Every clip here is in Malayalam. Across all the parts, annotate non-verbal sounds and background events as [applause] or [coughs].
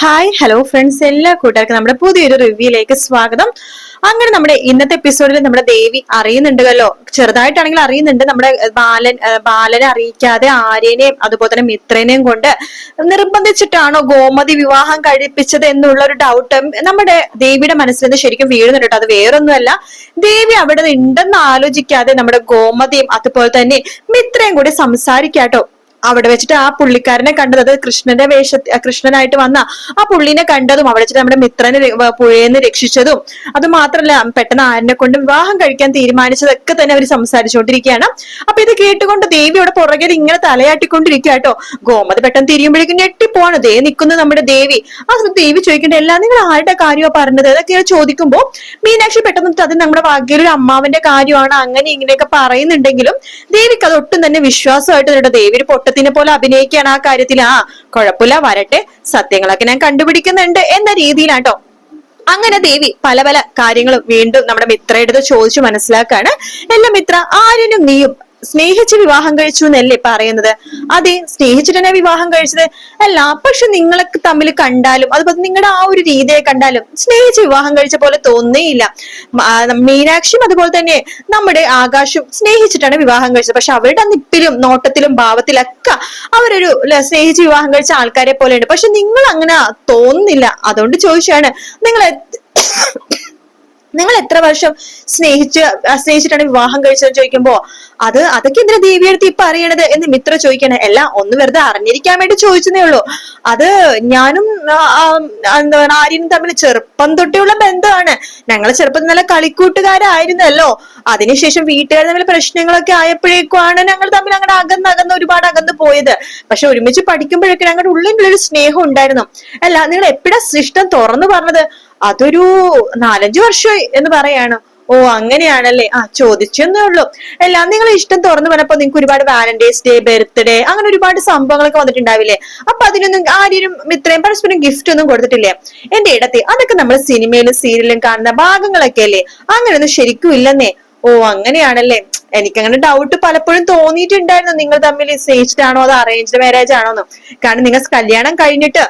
ഹായ് ഹലോ ഫ്രണ്ട്സ് എല്ലാ കൂട്ടുകാർക്കും നമ്മുടെ പുതിയൊരു റിവ്യൂയിലേക്ക് സ്വാഗതം. അങ്ങനെ നമ്മുടെ ഇന്നത്തെ എപ്പിസോഡിൽ നമ്മുടെ ദേവി അറിയുന്നുണ്ടല്ലോ. ചെറുതായിട്ടാണെങ്കിൽ അറിയുന്നുണ്ട്. നമ്മുടെ ബാലൻ ബാലനെ അറിയിക്കാതെ ആര്യനെയും അതുപോലെ തന്നെ മിത്രനെയും കൊണ്ട് നിർബന്ധിച്ചിട്ടാണോ ഗോമതി വിവാഹം കഴിപ്പിച്ചത് എന്നുള്ള ഒരു ഡൗട്ട് നമ്മുടെ ദേവിയുടെ മനസ്സിൽ നിന്ന് ശരിക്കും വീഴുന്നുണ്ട് അത് വേറൊന്നുമല്ല. ദേവി അവിടെ ഉണ്ടെന്ന് ആലോചിക്കാതെ നമ്മുടെ ഗോമതിയും അതുപോലെ തന്നെ മിത്രയും കൂടി സംസാരിക്കാട്ടോ. അവിടെ വെച്ചിട്ട് ആ പുള്ളിക്കാരനെ കണ്ടത്. അത് കൃഷ്ണന്റെ വേഷ കൃഷ്ണനായിട്ട് വന്ന ആ പുള്ളിനെ കണ്ടതും അവിടെ വെച്ചിട്ട് നമ്മുടെ മിത്രനെ പുഴയെന്ന് രക്ഷിച്ചതും. അത് മാത്രല്ല പെട്ടെന്ന് ആരനെ കൊണ്ട് വിവാഹം കഴിക്കാൻ തീരുമാനിച്ചതൊക്കെ തന്നെ അവർ സംസാരിച്ചുകൊണ്ടിരിക്കുകയാണ്. അപ്പൊ ഇത് കേട്ടുകൊണ്ട് ദേവി അവിടെ പുറകിൽ ഇങ്ങനെ തലയാട്ടിക്കൊണ്ടിരിക്കുക കേട്ടോ ഗോമത് പെട്ടെന്ന് തിരിയുമ്പോഴേക്കും ഞെട്ടിപ്പോണ് ദേ നിൽക്കുന്നു നമ്മുടെ ദേവി. ആ ദേവി ചോദിക്കേണ്ട എല്ലാം നിങ്ങൾ ആരുടെ കാര്യമാണ് പറഞ്ഞത്? അതൊക്കെ ചോദിക്കുമ്പോൾ മീനാക്ഷി പെട്ടെന്ന് അത് നമ്മുടെ ഭാഗ്യൊരു അമ്മാവന്റെ കാര്യമാണ്. അങ്ങനെ ഇങ്ങനെയൊക്കെ പറയുന്നുണ്ടെങ്കിലും ദേവിക്ക് അത് ഒട്ടും തന്നെ വിശ്വാസമായിട്ട് ദേവി ഒരു പൊട്ടത്തിനെ പോലെ അഭിനയിക്കുകയാണ് ആ കാര്യത്തിൽ. ആ കുഴപ്പമില്ല വരട്ടെ. സത്യങ്ങളൊക്കെ ഞാൻ കണ്ടുപിടിക്കുന്നുണ്ട് എന്ന രീതിയിലാട്ടോ. അങ്ങനെ ദേവി പല പല കാര്യങ്ങളും വീണ്ടും നമ്മുടെ മിത്രയുടെ ചോദിച്ചു മനസ്സിലാക്കാണ്. എല്ലാം മിത്ര ആര്യനും നീയും സ്നേഹിച്ച് വിവാഹം കഴിച്ചു എന്നല്ലേ പറയുന്നത്? അതെ സ്നേഹിച്ചിട്ട് തന്നെ വിവാഹം കഴിച്ചത് അല്ല പക്ഷെ നിങ്ങളെ തമ്മിൽ കണ്ടാലും അതുപോലെ നിങ്ങളുടെ ആ ഒരു രീതിയെ കണ്ടാലും സ്നേഹിച്ച് വിവാഹം കഴിച്ച പോലെ തോന്നേയില്ല മീനാക്ഷിയും അതുപോലെ തന്നെ നമ്മുടെ ആകാശും സ്നേഹിച്ചിട്ടാണ് വിവാഹം കഴിച്ചത്. പക്ഷെ അവരുടെ നിപ്പിലും നോട്ടത്തിലും ഭാവത്തിലൊക്കെ അവരൊരു സ്നേഹിച്ച് വിവാഹം കഴിച്ച ആൾക്കാരെ പോലെയുണ്ട്. പക്ഷെ നിങ്ങൾ അങ്ങനെ തോന്നുന്നില്ല. അതുകൊണ്ട് ചോദിച്ചാണ് നിങ്ങൾ [coughs] നിങ്ങൾ എത്ര വർഷം സ്നേഹിച്ച് സ്നേഹിച്ചിട്ടാണ് വിവാഹം കഴിച്ചതെന്ന് ചോദിക്കുമ്പോ അത് അതൊക്കെ എന്തിനാ ദേവിയെടുത്ത് ഇപ്പൊ അറിയണത് എന്ന് മിത്ര ചോദിക്കണേ. എല്ലാം ഒന്ന് വെറുതെ അറിഞ്ഞിരിക്കാൻ വേണ്ടി ചോദിച്ചതേ ഉള്ളൂ. അത് ഞാനും എന്താ പറയുക ആര്യനും തമ്മിൽ ചെറുപ്പം തൊട്ടുള്ള ബന്ധമാണ്. ഞങ്ങൾ ചെറുപ്പം നല്ല കളിക്കൂട്ടുകാരായിരുന്നല്ലോ. അതിനുശേഷം വീട്ടുകാർ തമ്മിൽ പ്രശ്നങ്ങളൊക്കെ ആയപ്പോഴേക്കുമാണ് ഞങ്ങൾ തമ്മിൽ അങ്ങനെ അകന്ന് അകന്ന് ഒരുപാട് അകന്ന് പോയത്. പക്ഷെ ഒരുമിച്ച് പഠിക്കുമ്പോഴൊക്കെ ഞങ്ങളുടെ ഉള്ളിനുള്ളൊരു സ്നേഹം ഉണ്ടായിരുന്നു. അല്ല നിങ്ങൾ എപ്പോഴാ സൃഷ്ടം തുറന്നു പറഞ്ഞത്? അതൊരു നാലഞ്ചു വർഷമായി എന്ന് പറയാണ്. ഓ അങ്ങനെയാണല്ലേ? ആ ചോദിച്ചെന്നേ ഉള്ളൂ. എല്ലാം നിങ്ങൾ ഇഷ്ടം തുറന്നു പറഞ്ഞപ്പോ നിങ്ങൾക്ക് ഒരുപാട് വാലന്റൈൻസ് ഡേ ബർത്ത്ഡേ അങ്ങനെ ഒരുപാട് സംഭവങ്ങളൊക്കെ വന്നിട്ടുണ്ടാവില്ലേ? അപ്പൊ അതിനൊന്നും ആരും ഇത്രയും പരസ്പരം ഗിഫ്റ്റ് ഒന്നും കൊടുത്തിട്ടില്ലേ? എന്റെ ഇടത്തെ അതൊക്കെ നമ്മൾ സിനിമയിലും സീരിയലിലും കാണുന്ന ഭാഗങ്ങളൊക്കെ അല്ലേ? അങ്ങനെയൊന്നും ശരിക്കും ഇല്ലെന്നേ. ഓ അങ്ങനെയാണല്ലേ? എനിക്കങ്ങനെ ഡൗട്ട് പലപ്പോഴും തോന്നിയിട്ടുണ്ടായിരുന്നു. നിങ്ങൾ തമ്മിൽ സ്നേഹിച്ചിട്ടാണോ അത് അറേഞ്ച്ഡ് മാരേജ് ആണോന്ന്. കാരണം നിങ്ങൾ കല്യാണം കഴിഞ്ഞിട്ട്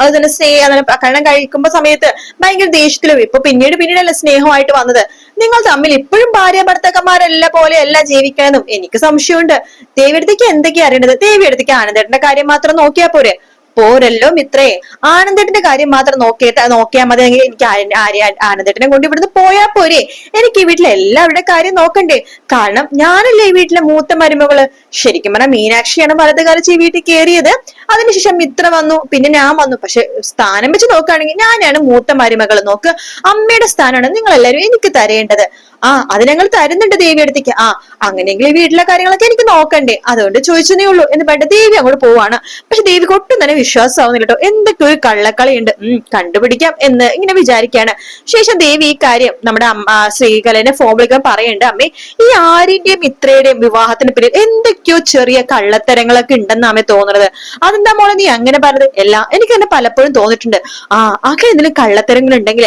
അത് തന്നെ സ്നേഹ കല്യാണം കഴിക്കുമ്പോ സമയത്ത് ഭയങ്കര ദേഷ്യത്തിലും ഇപ്പൊ പിന്നീട് പിന്നീടല്ല സ്നേഹമായിട്ട് വന്നത്. നിങ്ങൾ തമ്മിൽ ഇപ്പോഴും ഭാര്യ ഭർത്താക്കന്മാരല്ല പോലെ അല്ല ജീവിക്കണമെന്നും എനിക്ക് സംശയമുണ്ട്. ദേവിയടുത്തേക്ക് എന്തൊക്കെയാ അറിയേണ്ടത്? ദേവിയടുത്തേക്ക് ആനന്ദേട്ടന്റെ കാര്യം മാത്രം നോക്കിയാ പോരെ. പോരല്ലോ മിത്രേ. ആനന്ദേട്ടന്റെ കാര്യം മാത്രം നോക്കിയ നോക്കിയാൽ മതി. എനിക്ക് ആര്യ- ആനന്ദേട്ടനെ കൊണ്ട് ഇവിടുന്ന് പോയാ പോരെ. എനിക്ക് ഈ വീട്ടിലെ എല്ലാവരുടെ കാര്യം നോക്കണ്ടേ. കാരണം ഞാനല്ലേ ഈ വീട്ടിലെ മൂത്ത മരുമകൾ. ശരിക്കും പറഞ്ഞാൽ മീനാക്ഷിയാണ് വലത് കാലിച്ച് ഈ വീട്ടിൽ കയറിയത് അതിനുശേഷം മിത്ര വന്നു. പിന്നെ ഞാൻ വന്നു. പക്ഷെ സ്ഥാനം വെച്ച് നോക്കുകയാണെങ്കിൽ ഞാനാണ് മൂത്ത മരുമകൾ നോക്ക് അമ്മയുടെ സ്ഥാനമാണ് നിങ്ങൾ എല്ലാവരും എനിക്ക് തരേണ്ടത്. ആ അത് ഞങ്ങൾ തരുന്നുണ്ട് ദേവി അടുത്തേക്ക്. ആ അങ്ങനെയെങ്കിൽ ഈ വീട്ടിലെ കാര്യങ്ങളൊക്കെ എനിക്ക് നോക്കണ്ടേ. അതുകൊണ്ട് ചോദിച്ചതേ ഉള്ളൂ. എന്ന് പറഞ്ഞിട്ട് ദേവി അങ്ങോട്ട് പോവാണ്. പക്ഷെ ദേവിക്ക് ഒട്ടും തന്നെ വിശ്വാസമാവുന്നില്ല കേട്ടോ എന്തൊക്കെ ഒരു കള്ളക്കളിയുണ്ട്. ഉം കണ്ടുപിടിക്കാം എന്ന് ഇങ്ങനെ വിചാരിക്കാണ്. ശേഷം ദേവി ഈ കാര്യം നമ്മുടെ അമ്മ ശ്രീകലനെ ഫോൺ വിളിക്കാൻ പറയുന്നുണ്ട് അമ്മേ ഈ ആര്യന്റെയും ഇത്രയുടെയും വിവാഹത്തിന് പിന്നിൽ എന്തൊക്കെയോ ചെറിയ കള്ളത്തരങ്ങളൊക്കെ ഉണ്ടെന്ന് അമ്മ തോന്നുന്നത് അതെന്താ മോളെ നീ അങ്ങനെ പറഞ്ഞത്? എല്ലാം എനിക്ക് തന്നെ പലപ്പോഴും തോന്നിയിട്ടുണ്ട്. ആ അങ്ങനെ എന്തെങ്കിലും കള്ളത്തരങ്ങൾ ഉണ്ടെങ്കിൽ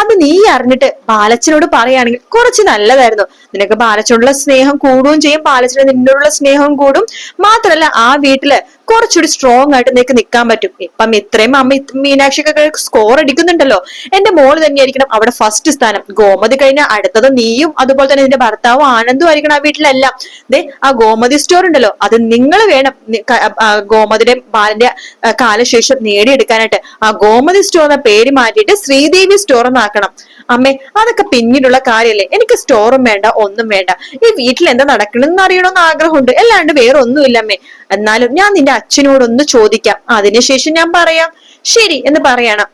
അത് നീ അറിഞ്ഞിട്ട് ബാലച്ചനോട് പറയുകയാണെങ്കിൽ കുറച്ച് നല്ലതായിരുന്നു. നിനക്ക് ബാലച്ചനോടുള്ള സ്നേഹം കൂടുകയും ചെയ്യും. ബാലച്ചന് നിന്നോടുള്ള സ്നേഹം കൂടും. മാത്രല്ല ആ വീട്ടിൽ കുറച്ചുകൂടി സ്ട്രോങ് ആയിട്ട് നിനക്ക് നിൽക്കാൻ പറ്റും. ഇപ്പം ഇത്രയും അമ്മ മീനാക്ഷിക്കൊക്കെ സ്കോർ അടിക്കുന്നുണ്ടല്ലോ. എന്റെ മോൾ തന്നെയായിരിക്കണം അവിടെ ഫസ്റ്റ് സ്ഥാനം. ഗോമതി കഴിഞ്ഞ അടുത്തത് നീയും അതുപോലെ തന്നെ നിന്റെ ഭർത്താവും ആനന്ദും ആയിരിക്കണം ആ വീട്ടിലെല്ലാം. ദേ ആ ഗോമതി സ്റ്റോർ ഉണ്ടല്ലോ. അത് നിങ്ങൾ വേണം ഗോമതിയുടെ ബാലന്റെ കാലശേഷം നേടിയെടുക്കാനായിട്ട്. ആ ഗോമതി സ്റ്റോർ എന്ന പേര് മാറ്റിയിട്ട് ശ്രീദേവി സ്റ്റോർ എന്നാക്കണം. അമ്മേ അതൊക്കെ പിന്നീടുള്ള കാര്യല്ലേ? എനിക്ക് സ്റ്റോറും വേണ്ട ഒന്നും വേണ്ട. ഈ വീട്ടിൽ എന്താ നടക്കണമെന്ന് അറിയണമെന്ന് ആഗ്രഹമുണ്ട്. അല്ലാണ്ട് വേറെ ഒന്നുമില്ല അമ്മേ. എന്നാലും ഞാൻ നിന്റെ അച്ഛനോടൊന്ന് ചോദിക്കാം. അതിനുശേഷം ഞാൻ പറയാം. ശരി എന്ന് പറയണം.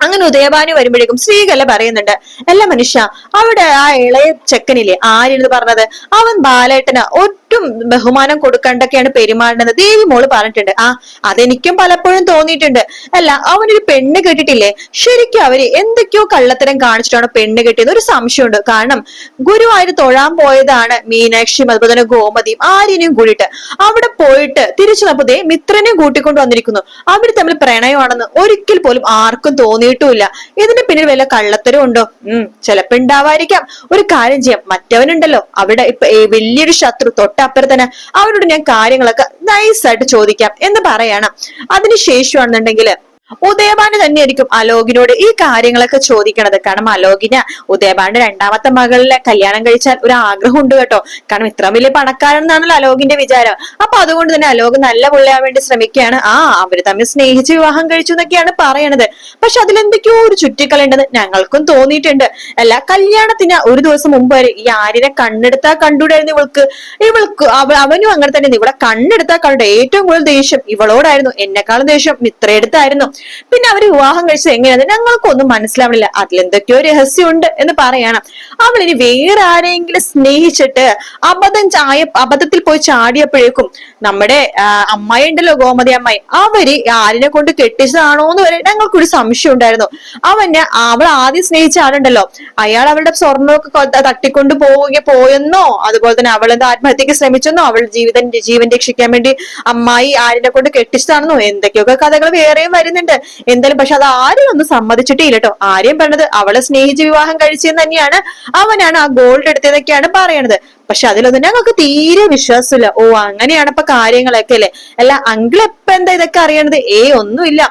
അങ്ങനെ ഉദയഭാനു വരുമ്പോഴേക്കും സ്ത്രീകല പറയുന്നുണ്ട് അല്ല മനുഷ്യ അവിടെ ആ ഇളയ ചെക്കനില്ലേ? ആരെന്ന് പറഞ്ഞത്? അവൻ ബാലേട്ടന്. ഒട്ടും ബഹുമാനം കൊടുക്കണ്ടൊക്കെയാണ് പെരുമാറുന്നത് ദേവി മോൾ പറഞ്ഞിട്ടുണ്ട് ആ അതെനിക്കും പലപ്പോഴും തോന്നിയിട്ടുണ്ട്. അല്ല അവനൊരു പെണ്ണ് കെട്ടിട്ടില്ലേ? ശരിക്കും അവർ എന്തൊക്കെയോ കള്ളത്തരം കാണിച്ചിട്ടാണ് പെണ്ണ് കെട്ടിയത്. ഒരു സംശയമുണ്ട്. കാരണം ഗുരുവായൂർ തൊഴാൻ പോയതാണ് മീനാക്ഷിയും അതുപോലെ തന്നെ ഗോമതിയും ആര്യനെയും കൂടിയിട്ട്. അവിടെ പോയിട്ട് തിരിച്ചു വന്നപ്പോ ദേ മിത്രനെയും കൂട്ടിക്കൊണ്ട് വന്നിരിക്കുന്നു. അവർ തമ്മിൽ പ്രണയമാണെന്ന് ഒരിക്കൽ പോലും ആർക്കും തോന്നിയിട്ടുമില്ല. ഇതിന് പിന്നിൽ വല്ല കള്ളത്തരം ഉണ്ടോ? ഉം ചിലപ്പോ ഉണ്ടാവായിരിക്കാം. ഒരു കാര്യം ചെയ്യാം. മറ്റവനുണ്ടല്ലോ. അവിടെ ഇപ്പൊ വലിയൊരു ശത്രു തൊട്ടപ്പുറത്തന്നെ അവരോട് ഞാൻ കാര്യങ്ങളൊക്കെ നൈസായിട്ട് ചോദിക്കാം എന്ന് പറയണം. അതിനുശേഷമാണെന്നുണ്ടെങ്കിൽ ഉദയഭാനു തന്നെയായിരിക്കും അലോകിനോട് ഈ കാര്യങ്ങളൊക്കെ ചോദിക്കണത്. കാരണം അലോകിന് ഉദയഭാന്റെ രണ്ടാമത്തെ മകളിലെ കല്യാണം കഴിച്ചാൽ ഒരു ആഗ്രഹം ഉണ്ട് കേട്ടോ. കാരണം ഇത്ര വലിയ പണക്കാരൻ എന്നാണല്ലോ അലോകിന്റെ വിചാരം. അപ്പൊ അതുകൊണ്ട് തന്നെ അലോക് നല്ല പുള്ളിയാൻ വേണ്ടി ശ്രമിക്കുകയാണ്. ആ അവർ തമ്മിൽ സ്നേഹിച്ച് വിവാഹം കഴിച്ചു എന്നൊക്കെയാണ് പറയണത്. പക്ഷെ അതിലെന്തൊക്കെയോ ഒരു ചുറ്റിക്കളുണ്ടെന്ന് ഞങ്ങൾക്കും തോന്നിയിട്ടുണ്ട്. അല്ല കല്യാണത്തിന് ഒരു ദിവസം മുമ്പ് വരെ ഈ ആര്യനെ കണ്ണെടുത്താ കണ്ടുകൂടായിരുന്നു ഇവൾക്ക്. ഇവൾക്ക് അവനും അങ്ങനെ തന്നെ. ഇവിടെ കണ്ണെടുത്താ കണ്ടു ഏറ്റവും കൂടുതൽ ദേഷ്യം ഇവളോടായിരുന്നു. എന്നെക്കാളും ദേഷ്യം മിത്രയെടുത്തായിരുന്നു പിന്നെ അവർ വിവാഹം കഴിച്ചത് എങ്ങനെയാണ് ഞങ്ങൾക്കൊന്നും മനസ്സിലാവണില്ല. അതിലെന്തൊക്കെയോ രഹസ്യമുണ്ട് എന്ന് പറയണം. അവൾ ഇനി വേറെ ആരെങ്കിലും സ്നേഹിച്ചിട്ട് അബദ്ധം ചായ അബദ്ധത്തിൽ പോയി ചാടിയപ്പോഴേക്കും നമ്മുടെ അമ്മായി ഉണ്ടല്ലോ ഗോമതി അമ്മായി അവർ ആരിനെ കൊണ്ട് കെട്ടിച്ചതാണോ എന്ന് വരെ ഞങ്ങൾക്കൊരു സംശയം ഉണ്ടായിരുന്നു. അവന് അവൾ ആദ്യം സ്നേഹിച്ച ആളുണ്ടല്ലോ. അയാൾ അവളുടെ സ്വർണമൊക്കെ തട്ടിക്കൊണ്ട് പോവുക പോയെന്നോ അതുപോലെ തന്നെ അവൾ എന്താ ആത്മഹത്യക്ക് ശ്രമിച്ചെന്നോ അവൾ ജീവിതം ജീവൻ രക്ഷിക്കാൻ വേണ്ടി അമ്മായി ആരിനെ കൊണ്ട് കെട്ടിച്ചതാണെന്നോ എന്തൊക്കെയൊക്കെ കഥകൾ വേറെയും വരുന്നുണ്ട്. എന്തായാലും പക്ഷെ അത് ആരും ഒന്നും സമ്മതിച്ചിട്ടില്ല കേട്ടോ. ആരെയും പറഞ്ഞത് അവളെ സ്നേഹിച്ച് വിവാഹം കഴിച്ചെന്ന് തന്നെയാണ് അവനാണ് ആ ഗോൾഡ് എടുത്തതൊക്കെയാണ് പറയണത്. പക്ഷെ അതിലൊന്നും ഞങ്ങൾക്ക് തീരെ വിശ്വാസമില്ല. ഓ അങ്ങനെയാണ് ഇപ്പൊ കാര്യങ്ങളൊക്കെ അല്ലെ? അല്ല അങ്കിൾ എപ്പ എന്താ ഇതൊക്കെ അറിയണത്? ഏ ഒന്നുമില്ല.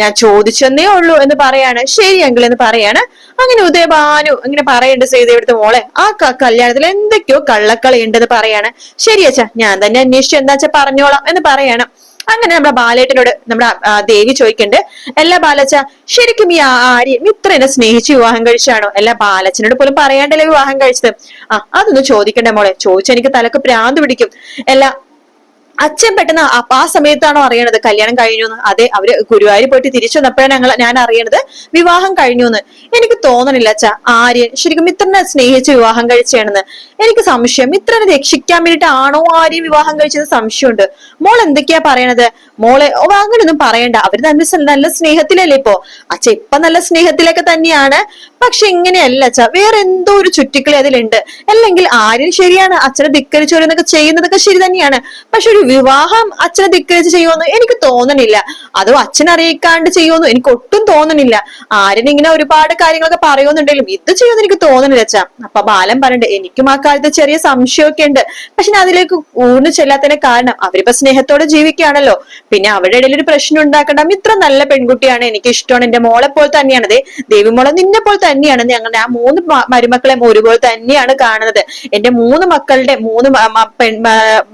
ഞാൻ ചോദിച്ചെന്നേ ഉള്ളൂ എന്ന് പറയാണ്. ശരി അങ്കിൾ എന്ന് പറയാണ്. അങ്ങനെ ഉദയഭാനു ഇങ്ങനെ പറയണ്ട് സീതയെടുത്ത് മോളെ ആ കല്യാണത്തിൽ എന്തൊക്കെയോ കള്ളക്കളി ഉണ്ടെന്ന് പറയാണ്. ശരി അച്ഛാ ഞാൻ തന്നെ അന്വേഷിച്ചു എന്താച്ചാ പറഞ്ഞോളാം എന്ന് പറയാണ്. അങ്ങനെ നമ്മുടെ ബാലേട്ടനോട് നമ്മുടെ ദേവി ചോദിക്കണ്ട്. എല്ലാ ബാലച്ച ശരിക്കും ഈ ആര്യൻ ഇത്ര എന്നെ സ്നേഹിച്ച് വിവാഹം കഴിച്ചാണോ? എല്ലാ ബാലച്ചനോട് പോലും പറയാണ്ടല്ലേ വിവാഹം കഴിച്ചത്? ആ അതൊന്നും ചോദിക്കണ്ട മോളെ. ചോദിച്ചാൽ എനിക്ക് തലക്ക് പ്രാന്ത് പിടിക്കും. എല്ലാ അച്ഛൻ പെട്ടെന്ന് ആ- സമയത്താണോ അറിയണത്? കല്യാണം കഴിഞ്ഞു എന്ന് അതെ അവർ ഗുരുവായൂർ പോയിട്ട് തിരിച്ചു വന്നപ്പോഴാണ് ഞങ്ങൾ ഞാൻ അറിയണത് വിവാഹം കഴിഞ്ഞു എന്ന് എനിക്ക് തോന്നണില്ല അച്ഛ. ആര്യൻ ശരിക്കും മിത്രനെ സ്നേഹിച്ച് വിവാഹം കഴിച്ചാണെന്ന് എനിക്ക് സംശയം. മിത്രനെ രക്ഷിക്കാൻ വേണ്ടിയിട്ടാണോ ആര്യൻ വിവാഹം കഴിച്ചത്? സംശയമുണ്ട്. മോൾ എന്തൊക്കെയാ പറയണത്? മോളെ ഓ അങ്ങനെയൊന്നും പറയണ്ട. അവർ തമ്മിൽ നല്ല സ്നേഹത്തിലല്ലേ ഇപ്പോ? അച്ഛ ഇപ്പൊ നല്ല സ്നേഹത്തിലൊക്കെ തന്നെയാണ്. പക്ഷെ ഇങ്ങനെയല്ല അച്ഛ. വേറെ എന്തോ ഒരു ചുറ്റിക്കളി അതിലുണ്ട്. അല്ലെങ്കിൽ ആര്യൻ ശരിയാണ് അച്ഛനെ ധിക്കരിച്ചോരെന്നൊക്കെ ചെയ്യുന്നതൊക്കെ ശരി തന്നെയാണ്. പക്ഷെ ഒരു വിവാഹം അച്ഛനെ ധിക്കരിച്ച് ചെയ്യുമെന്ന് എനിക്ക് തോന്നണില്ല. അതോ അച്ഛൻ അറിയിക്കാണ്ട് ചെയ്യുമെന്ന് എനിക്ക് ഒട്ടും തോന്നണില്ല. ആര്യൻ ഇങ്ങനെ ഒരുപാട് കാര്യങ്ങളൊക്കെ പറയുന്നുണ്ടെങ്കിലും ഇത് ചെയ്യുമെന്ന് എനിക്ക് തോന്നണില്ല അച്ഛാ. അപ്പൊ ബാലൻ പറഞ്ഞിട്ട് എനിക്കും ആ കാലത്ത് ചെറിയ സംശയമൊക്കെ ഉണ്ട്. പക്ഷെ ഞാൻ അതിലേക്ക് ഊർന്നു ചെല്ലാത്തതിന് കാരണം അവരിപ്പോ സ്നേഹത്തോടെ ജീവിക്കുകയാണല്ലോ. പിന്നെ അവരുടെ ഇടയിൽ ഒരു പ്രശ്നം ഉണ്ടാക്കണ്ട. ഇത്ര നല്ല പെൺകുട്ടിയാണ്. എനിക്ക് ഇഷ്ടമാണ്. എന്റെ മോളെ പോലെ തന്നെയാണ്. ദേവി ദേവിമോളെ നിന്നെ പോലെ തന്നെയാണ്. ഞങ്ങളുടെ ആ മൂന്ന് മരുമക്കളെ ഒരുപോലെ തന്നെയാണ് കാണുന്നത്. എന്റെ മൂന്ന് മക്കളുടെ മൂന്ന് പെൺ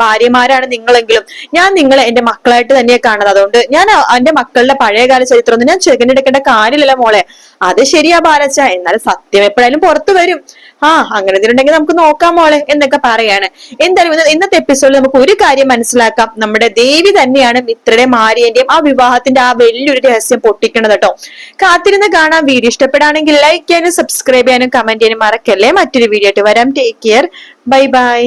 ഭാര്യമാരാണ് ഭാര്യമാരാണ് നിങ്ങളെങ്കിലും. ഞാൻ നിങ്ങളെ എന്റെ മക്കളായിട്ട് തന്നെയാണ് കാണുന്നത്. അതുകൊണ്ട് ഞാൻ എന്റെ മക്കളുടെ പഴയകാല ചരിത്രമൊന്നും ഞാൻ ചെകഞ്ഞെടുക്കേണ്ട കാര്യമില്ലല്ലോ മോളെ. അത് ശരിയാ ബാലച്ച. എന്നാൽ സത്യം എപ്പോഴായാലും പുറത്തു വരും. ആ അങ്ങനെ എന്തെങ്കിലും നമുക്ക് നോക്കാം മോളെ എന്നൊക്കെ പറയാണ്. എന്തായാലും ഇന്ന് ഇന്നത്തെ എപ്പിസോഡിൽ നമുക്ക് ഒരു കാര്യം മനസ്സിലാക്കാം. നമ്മുടെ ദേവി തന്നെയാണ് മിത്രയുടെ മാരിയന്റെയും ആ വിവാഹത്തിന്റെ ആ വലിയൊരു രഹസ്യം പൊട്ടിക്കണത് കേട്ടോ. കാത്തിരുന്ന് കാണാം. വീഡിയോ ഇഷ്ടപ്പെടുകയാണെങ്കിൽ ലൈക്ക് ചെയ്യാനും സബ്സ്ക്രൈബ് ചെയ്യാനും കമന്റ് ചെയ്യാനും മറക്കല്ലേ. മറ്റൊരു വീഡിയോ ആയിട്ട് വരാം. Take care bye bye